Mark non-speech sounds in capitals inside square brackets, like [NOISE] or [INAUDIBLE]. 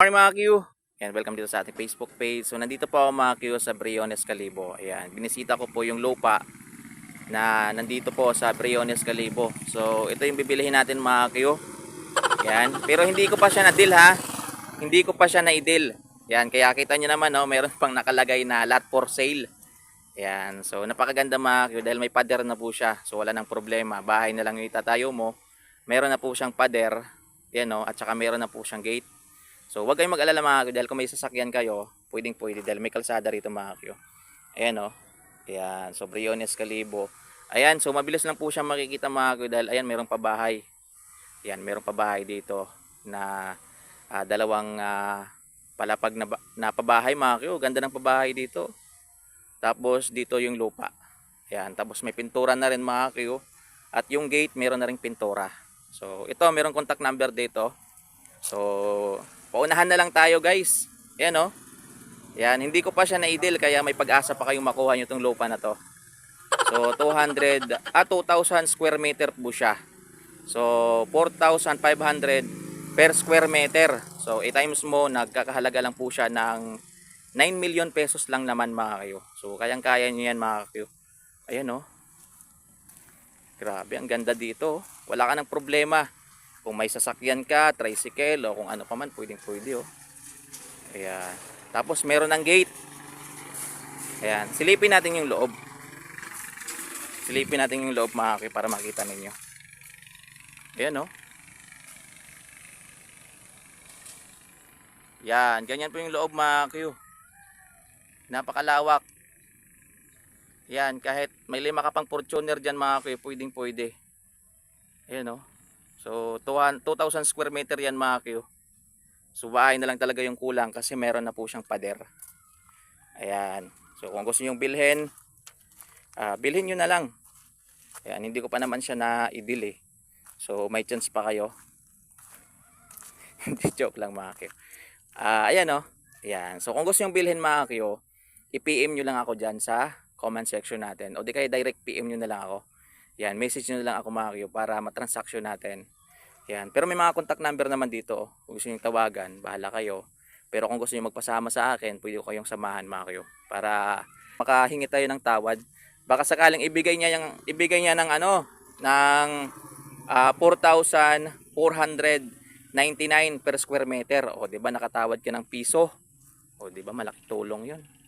Morning mga Q! Yan, welcome dito sa ating Facebook page. So nandito po ako mga Q sa Briones Calibo. Ayan, binisita ko po yung lupa na nandito po sa Briones Calibo. So ito yung bibilihin natin mga Q. Yan, pero hindi ko pa siya na-deal ha. Hindi ko pa siya na-deal. Yan, kaya kita nyo naman no, meron pang nakalagay na lot for sale. Yan, so napakaganda mga Q dahil may pader na po siya. So wala nang problema. Bahay na lang yung itatayo mo. Meron na po siyang pader. Yan no, at saka meron na po siyang gate. So, wag kayong mag-alala mga kyo, dahil kung may sasakyan kayo, pwedeng pwede dahil may kalsada rito mga kyo. Ayan o. Ayan, so Briones Calibo. Ayan, so mabilis lang po siya makikita mga kyo dahil ayan, mayroong pabahay. Ayan, mayroong pabahay dito na ah, dalawang ah, palapag na, na pabahay mga kyo. Ganda ng pabahay dito. Tapos dito yung lupa. Ayan, tapos may pintura na rin mga kyo. At yung gate, meron na rin pintura. So, ito, mayroong contact number dito. So, paunahan na lang tayo guys. Yan o. Yan, hindi ko pa siya na-ideal kaya may pag-asa pa kayong makuha nyo itong lupa na to. So, [LAUGHS] 200, ah, 2,000 square meter po siya. So, 4,500 per square meter. So, 8 times mo, nagkakahalaga lang po siya ng 9 million pesos lang naman mga kayo. So, kayang-kaya nyo yan mga kayo. Ayan o. Grabe, ang ganda dito. oh. Wala ka ng problema. Kung may sasakyan ka, tricycle, o kung ano pa man, pwedeng pwede oh. Ayan. Tapos meron ng gate. Ayan. Silipin natin yung loob. Silipin natin yung loob mga kaki, para makita ninyo. Ayan oh. Yan. Ganyan po yung loob mga kaki. Napakalawak. Yan. Kahit may lima ka pang Fortuner dyan mga kaki, pwedeng pwede. Ayan oh. So, 2,000 square meter yan mga Q. So, na lang talaga yung kulang kasi meron na po siyang pader. Ayan. So, kung gusto nyo bilhin, ah, bilhin nyo na lang. Ayan, hindi ko pa naman siya na-idil eh. So, may chance pa kayo. [LAUGHS] Hindi joke lang mga Q. Ah, ayan oh. Ayan. So, kung gusto nyo bilhin mga Q, i-PM nyo lang ako dyan sa comment section natin. O di kaya direct PM nyo na lang ako. Yan, message nyo lang ako mga kayo para matransaction natin. Yan, pero may mga contact number naman dito. Kung gusto nyo tawagan, bahala kayo. Pero kung gusto nyo magpasama sa akin, pwede ko kayong samahan mga kayo. Para makahingi tayo ng tawad. Baka sakaling ibigay niya yung ibigay niya ng ano, ng ah, 4,499 per square meter. O, 'di ba nakatawad ka ng piso? O, 'di ba malaki tulong 'yun.